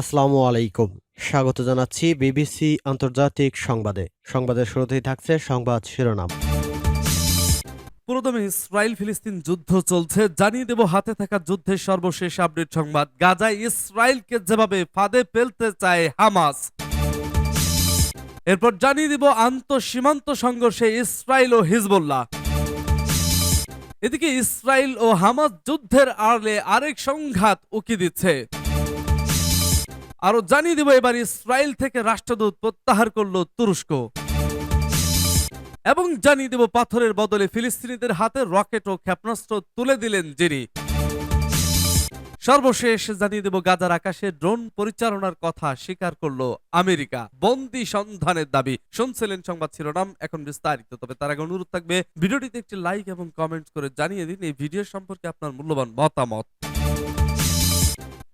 আসসালামু আলাইকুম। স্বাগত জানাচ্ছি বিবিসি আন্তর্জাতিক সংবাদে। সংবাদের শুরুতেই থাকছে সংবাদ শিরোনাম। পুরোদমে ইসরায়েল ফিলিস্তিন যুদ্ধ চলছে। জানিয়ে দেব, হাতে থাকা যুদ্ধের সর্বশেষ আপডেট সংবাদ। গাজায় ইসরায়েলকে যেভাবে ফাঁদে ফেলতে চায় হামাস। এরপর জানিয়ে দিব আন্ত সীমান্ত সংঘর্ষে ইসরায়েল ও হিজবুল্লাহ। এদিকে ইসরায়েল ও হামাস যুদ্ধের আড়লে আরেক সংঘাত উকি দিচ্ছে। আরও জানিয়ে দিব এবার ইসরায়েল থেকে রাষ্ট্রদূত প্রত্যাহার করল তুরস্ক। এবং জানিয়ে দেব পাথরের বদলে ফিলিস্তিনিদের হাতে রকেট ও ক্ষেপণাস্ত্র তুলে দিলেন যিনি। সর্বশেষ জানিয়ে দেব গাজার আকাশে ড্রোন পরিচালনার কথা স্বীকার করল আমেরিকা। বন্দি সন্ধানের দাবি। শুনছিলেন সংবাদ শিরোনাম, এখন বিস্তারিত। তবে তার আগে অনুরোধ থাকবে, ভিডিওটিতে একটি লাইক এবং কমেন্ট করে জানিয়ে দিন এই ভিডিও সম্পর্কে আপনার মূল্যবান মতামত।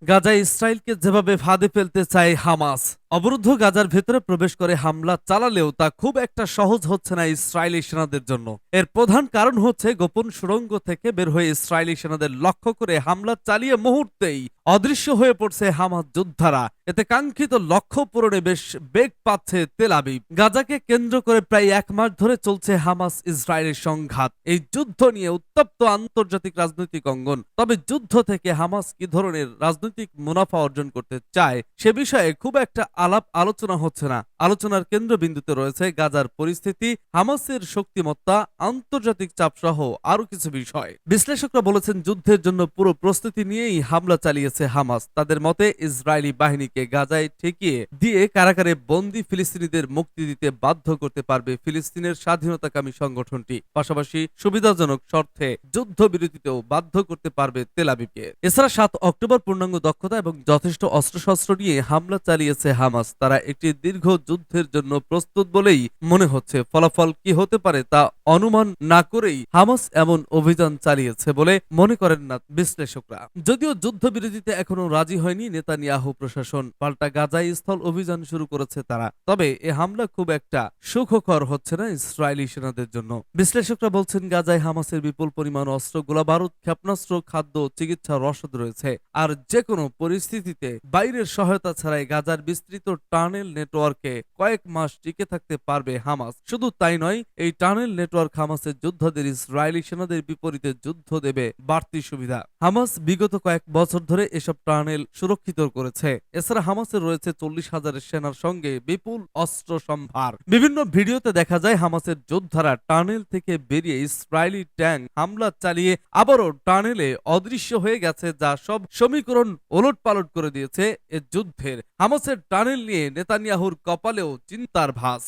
গাজায় ইসরায়েলকে যেভাবে ফাঁদে ফেলতে চায় হামাস। অবরুদ্ধ গাজার ভেতরে প্রবেশ করে হামলা চালালেও তা খুব একটা সহজ হচ্ছে না ইসরায়েলি সেনাদের জন্য। এর প্রধান কারণ হচ্ছে গোপন সুড়ঙ্গ থেকে বের হয়ে ইসরায়েলি সেনাদের লক্ষ্য করে হামলা চালিয়ে মুহূর্তেই অদৃশ্য হয়ে পড়ছে হামাস যোদ্ধারা। এতে কাঙ্ক্ষিত লক্ষ্য পূরণে বেশ বেগ পাচ্ছে তেল আবিব। গাজাকে কেন্দ্র করে প্রায় এক মাস ধরে চলছে হামাস ইসরায়েলের সংঘাত। এই যুদ্ধ নিয়ে উত্তপ্ত আন্তর্জাতিক রাজনৈতিক অঙ্গন। তবে যুদ্ধ থেকে হামাস কি ধরনের রাজনৈতিক মুনাফা অর্জন করতে চায় সে বিষয়ে খুব একটা আলাপ আলোচনা হচ্ছে না। আলোচনার কেন্দ্রবিন্দুতে রয়েছে গাজার পরিস্থিতি, হামাসের শক্তিমত্তা, আন্তর্জাতিক চাপ সহ আরও কিছু বিষয়। বিশ্লেষকরা বলেছেন, যুদ্ধের জন্য পুরো প্রস্তুতি নিয়েই হামলা চালিয়েছে হামাস। তাদের মতে, ইসরায়েলি বাহিনীকে গাজায় ঠেকিয়ে দিয়ে কারাগারে বন্দি ফিলিস্তিনিদের মুক্তি দিতে বাধ্য করতে পারবে ফিলিস্তিনের স্বাধীনতাকামী সংগঠনটি। পাশাপাশি সুবিধাজনক শর্তে যুদ্ধবিরতিতেও বাধ্য করতে পারবে তেলাবিবকে এছাড়া সাত অক্টোবর পূর্ণাঙ্গ দক্ষতা এবং যথেষ্ট অস্ত্রশস্ত্র নিয়ে হামলা চালিয়েছে হামাস। তারা একটি দীর্ঘ যুদ্ধের জন্য প্রস্তুত বলেই মনে হচ্ছে। ফলাফল কি হতে পারে তা অনুমান না করেই হামাস এমন অভিযান চালিয়েছে বলে মনে করেন না বিশ্লেষকরা। যদিও যুদ্ধবিরতিতে এখনও রাজি হয়নি নেতানিয়াহু প্রশাসন। পাল্টা গাজায় স্থল অভিযান শুরু করেছে তারা। তবে এ হামলা খুব একটা সুখকর হচ্ছে না ইসরায়েলি সেনাদের জন্য। বিশ্লেষকরা বলছেন, গাজায় হামাসের বিপুল পরিমাণ অস্ত্র, গোলাবারুদ, ক্ষেপণাস্ত্র, খাদ্য চিকিৎসা রসদ রয়েছে। আর যে কোনো পরিস্থিতিতে বাইরের সহায়তা ছাড়াই গাজার বিস্তৃত টানেল নেটওয়ার্কে কয়েক মাস টিকে থাকতে পারবে হামাস। শুধু তাই নয়, এই টানেল নেটওয়ার্ক হামাসের যোদ্ধাদের ইসরায়েলি সেনাদের বিপরীতে যুদ্ধ দেবে বাড়তি সুবিধা। হামাস বিগত কয়েক বছর ধরে এসব টানেল সুরক্ষিত করেছে। এছাড়া হামাসের রয়েছে চল্লিশ হাজারের সেনার সঙ্গে বিপুল অস্ত্র সম্ভার। বিভিন্ন ভিডিওতে দেখা যায়, হামাসের যোদ্ধারা টানেল থেকে বেরিয়ে ইসরায়েলি ট্যাঙ্ক হামলা চালিয়ে আবারও টানেলে অদৃশ্য হয়ে গেছে, যা সব সমীকরণ ওলট পালট করে দিয়েছে এ যুদ্ধের। হামাসের টানেল নিয়ে নেতানিয়াহুর কপালেও চিন্তার ভাস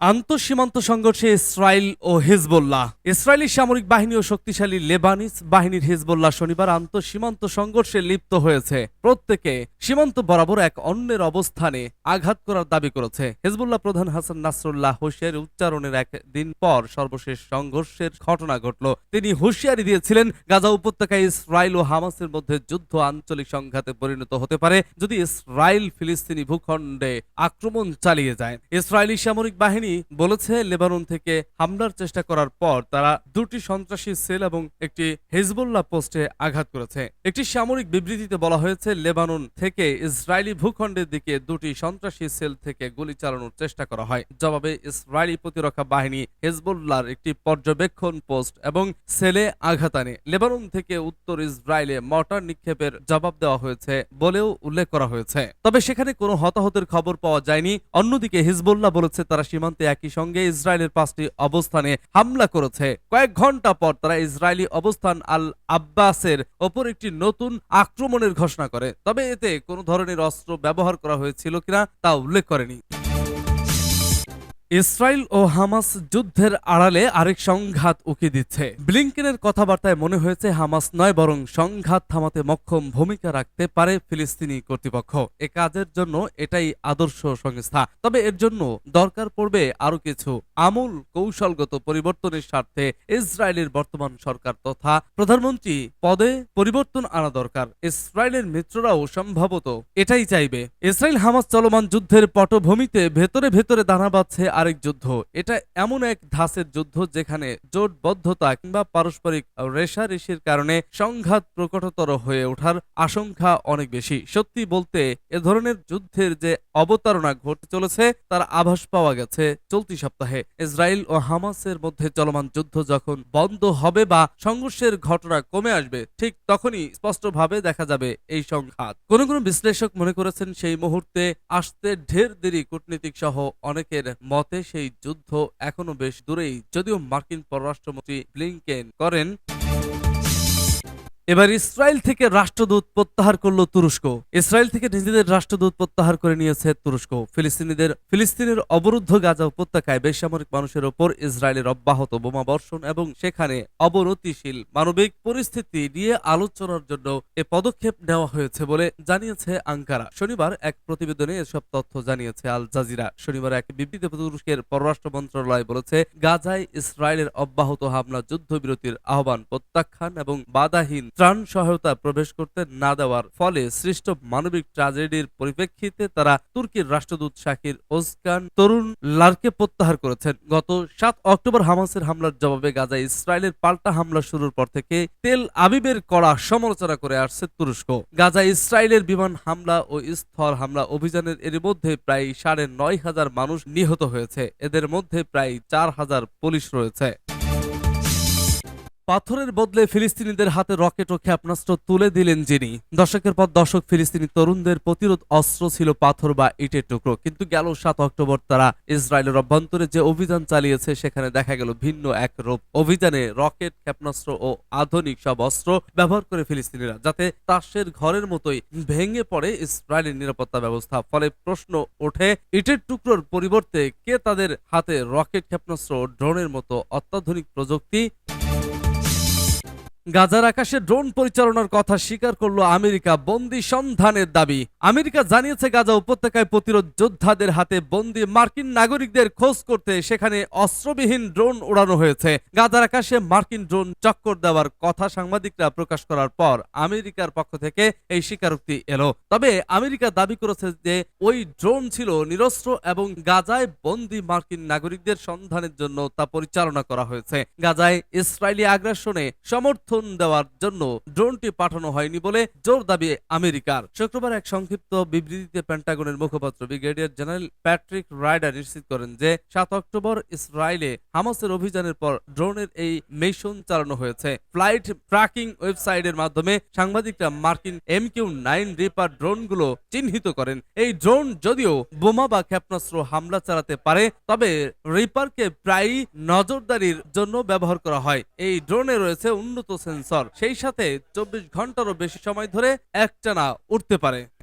আন্তঃসীমান্ত সংঘর্ষে ইসরায়েল ও হিজবুল্লাহ। ইসরায়েলি সামরিক বাহিনী ও শক্তিশালী লেবানিস বাহিনীর হিজবুল্লাহ শনিবার আন্তঃসীমান্ত সংঘর্ষে লিপ্ত হয়েছে। প্রত্যেকে সীমান্ত বরাবর এক অন্যের অবস্থানে আঘাত করার দাবি করেছে। হিজবুল্লাহ প্রধান হাসান নাসরুল্লাহ হুশিয়ারি উচ্চারণের এক দিন পর সর্বশেষ সংঘর্ষের ঘটনা ঘটল। তিনি হুঁশিয়ারি দিয়েছিলেন, গাজা উপত্যকায় ইসরায়েল ও হামাসের মধ্যে যুদ্ধ আঞ্চলিক সংঘাতে পরিণত হতে পারে যদি ইসরায়েল ফিলিস্তিনি ভূখণ্ডে আক্রমণ চালিয়ে যায়। ইসরায়েলি সামরিক বাহিনী বাহিনী বলেছে, লেবানন থেকে হামলার চেষ্টা করার পর তারা দুটি সন্ত্রাসী সেল এবং একটি হেজবুল্লাহ পোস্টে আঘাত করেছে। একটি সামরিক বিবৃতিতে বলা হয়েছে, লেবানন থেকে ইসরায়েলি ভূখণ্ডের দিকে দুটি সন্ত্রাসী সেল থেকে গুলি চালানোর চেষ্টা করা হয়। জবাবে, ইসরায়েলি প্রতিরক্ষা বাহিনী হেজবুল্লাহর একটি পর্যবেক্ষণ পোস্ট এবং সেলে আঘাত আনে। লেবানন থেকে উত্তর ইসরায়েলে মর্টার নিক্ষেপের জবাব দেওয়া হয়েছে বলেও উল্লেখ করা হয়েছে। তবে সেখানে কোনো হতাহতের খবর পাওয়া যায়নি। অন্যদিকে হিজবুল্লাহ বলেছে, তারা সীমান্ত সীমান্তে একই সঙ্গে ইসরায়েলের পাঁচটি অবস্থানে হামলা করেছে। কয়েক ঘণ্টা পর তারা ইসরায়েলি অবস্থান আল আব্বাসের ওপর একটি নতুন আক্রমণের ঘোষণা করে। তবে এতে কোনো ধরনের অস্ত্র ব্যবহার করা হয়েছিল কিনা তা উল্লেখ করেনি। ইসরায়েল ও হামাস যুদ্ধের আড়ালে আরেক সংঘাত উকি দিচ্ছে। ব্লিংকেনের কথাবার্তায় মনে হয়েছে, হামাস নয়, বরং সংঘাত থামাতে মক্ষম ভূমিকা রাখতে পারে ফিলিস্তিনি কর্তৃপক্ষ। এ কাজের জন্য এটাই আদর্শ সংস্থা। তবে এর জন্য দরকার পড়বে আরও কিছু আমূল কৌশলগত পরিবর্তনের স্বার্থে ইসরায়েলের বর্তমান সরকার তথা প্রধানমন্ত্রী পদে পরিবর্তন আনা দরকার। ইসরায়েলের মিত্ররাও সম্ভবত এটাই চাইবে। ইসরায়েল হামাস চলমান যুদ্ধের পটভূমিতে ভেতরে ভেতরে দানা বাঁধছে আরেক যুদ্ধ। এটা এমন এক ধাঁচের যুদ্ধ যেখানে জোটবদ্ধতা কিংবা পারস্পরিক রেশারেশির কারণে সংঘাত প্রকটতর হয়ে ওঠার আশঙ্কা অনেক বেশি। সত্যি বলতে, এ ধরনের যুদ্ধের যে অবতারণা ঘটতে চলেছে, তার আভাস পাওয়া গেছে চলতি সপ্তাহে। ইসরায়েল ও হামাসের মধ্যে চলমান যুদ্ধ যখন বন্ধ হবে বা সংঘর্ষের ঘটনা কমে আসবে, ঠিক তখনই স্পষ্টভাবে দেখা যাবে এই সংঘাত। কোন কোন বিশ্লেষক মনে করেছেন, সেই মুহূর্তে আসতে ঢের দেরি কূটনীতিক সহ অনেকের মতে সেই যুদ্ধ এখনও বেশ দূরেই। যদিও মার্কিন পররাষ্ট্রমন্ত্রী ব্লিংকেন করেন এবার ইসরায়েল থেকে রাষ্ট্রদূত প্রত্যাহার করল তুরস্ক। ইসরায়েল থেকে নিজেদের রাষ্ট্রদূত প্রত্যাহার করে নিয়েছে তুরস্ক। ফিলিস্তিনিদের ফিলিস্তিনের অবরুদ্ধ গাজা উপত্যকায় বেসামরিক মানুষের ওপর ইসরায়েলের অব্যাহত বোমা বর্ষণ এবং সেখানে অবনতিশীল মানবিক পরিস্থিতি নিয়ে আলোচনার জন্য এ পদক্ষেপ নেওয়া হয়েছে বলে জানিয়েছে আঙ্কারা। শনিবার এক প্রতিবেদনে এসব তথ্য জানিয়েছে আল জাজিরা। শনিবার এক বিবৃতি তুরস্কের পররাষ্ট্র মন্ত্রণালয় বলেছে, গাজায় ইসরায়েলের অব্যাহত হামলা, যুদ্ধবিরতির আহ্বান, প্রত্যাখ্যান এবং বাধাহীন ত্রাণ সহায়তা প্রবেশ করতে না দেওয়ার ফলে সৃষ্ট মানবিক ট্র্যাজেডির পরিপ্রেক্ষিতে তারা তুর্কির রাষ্ট্রদূত শাকির ওসকান তরুণ লারকে প্রত্যাহার করেছেন। গত সাত অক্টোবর হামাসের হামলার জবাবে গাজায় ইসরায়েলের পাল্টা হামলা শুরুর পর থেকে তেল আবিবের কড়া সমালোচনা করে আসছে তুরস্ক। গাজায় ইসরায়েলের বিমান হামলা ও স্থল হামলা অভিযানের এর মধ্যে প্রায় সাড়ে নয় হাজার মানুষ নিহত হয়েছে। এদের মধ্যে প্রায় চার হাজার পুলিশ রয়েছে। পাথরের বদলে ফিলিস্তিনিদের হাতে রকেট ও ক্ষেপণাস্ত্র তুলে দিলেন যিনি। দশকের পর দশক ফিলিস্তিনি তরুণদের প্রতিরোধ অস্ত্র ছিল পাথর বা ইটের টুকরো। কিন্তু গেল সাত অক্টোবর তারা ইসরায়েলের অভ্যন্তরে যে অভিযান চালিয়েছে, সেখানে দেখা গেল ভিন্ন এক রূপ। অভিযানে রকেট, ক্ষেপণাস্ত্র ও আধুনিক সব অস্ত্র ব্যবহার করে ফিলিস্তিনিরা, যাতে তাসের ঘরের মতোই ভেঙে পড়ে ইসরায়েলের নিরাপত্তা ব্যবস্থা। ফলে প্রশ্ন ওঠে, ইটের টুকরোর পরিবর্তে কে তাদের হাতে রকেট, ক্ষেপণাস্ত্র ড্রোনের মতো অত্যাধুনিক প্রযুক্তি গাজার আকাশে ড্রোন পরিচালনার কথা স্বীকার করল আমেরিকা বন্দি সন্ধানের দাবি। আমেরিকা জানিয়েছে গাজা উপত্যকায় প্রতিরোধ যোদ্ধাদের হাতে বন্দি মার্কিন নাগরিকদের খোঁজ করতে সেখানে অস্ত্রবিহীন ড্রোন উড়ানো হয়েছে। গাজার আকাশে মার্কিন ড্রোন চক্কর দেওয়ার কথা সাংবাদিকরা প্রকাশ করার পর আমেরিকার পক্ষ থেকে এই স্বীকারোক্তি এলো। তবে আমেরিকা দাবি করেছে যে ওই ড্রোন ছিল নিরস্ত্র এবং গাজায় বন্দি মার্কিন নাগরিকদের সন্ধানের জন্য তা পরিচালনা করা হয়েছে। গাজায় ইসরায়েলি আগ্রাসনে সমর্থন দেওয়ার জন্য ড্রোনটি পাঠানো হয়নি বলে জোর দাবি আমেরিকার। শুক্রবার এক সংক্ষিপ্ত বিবৃতিতে পেন্টাগনের মুখপাত্র ব্রিগেডিয়ার জেনারেল প্যাট্রিক রাইডার নিশ্চিত করেন যে সাত অক্টোবর ইসরায়েলে হামাসের অভিযানের পর ড্রোনের এই মিশন চালানো হয়েছে। ফ্লাইট ট্র্যাকিং ওয়েবসাইটের মাধ্যমে সাংবাদিকরা মার্কিন এম কিউ নাইন রিপার ড্রোনগুলো চিহ্নিত করেন। এই ড্রোন যদিও বোমা বা ক্ষেপণাস্ত্র হামলা চালাতে পারে, তবে রিপারকে প্রায়ই নজরদারির জন্য ব্যবহার করা হয়। এই ড্রোনে রয়েছে উন্নত সেন্সর। সেই সাথে চব্বিশ ঘন্টারও বেশি সময় ধরে একটানা উঠতে পারে।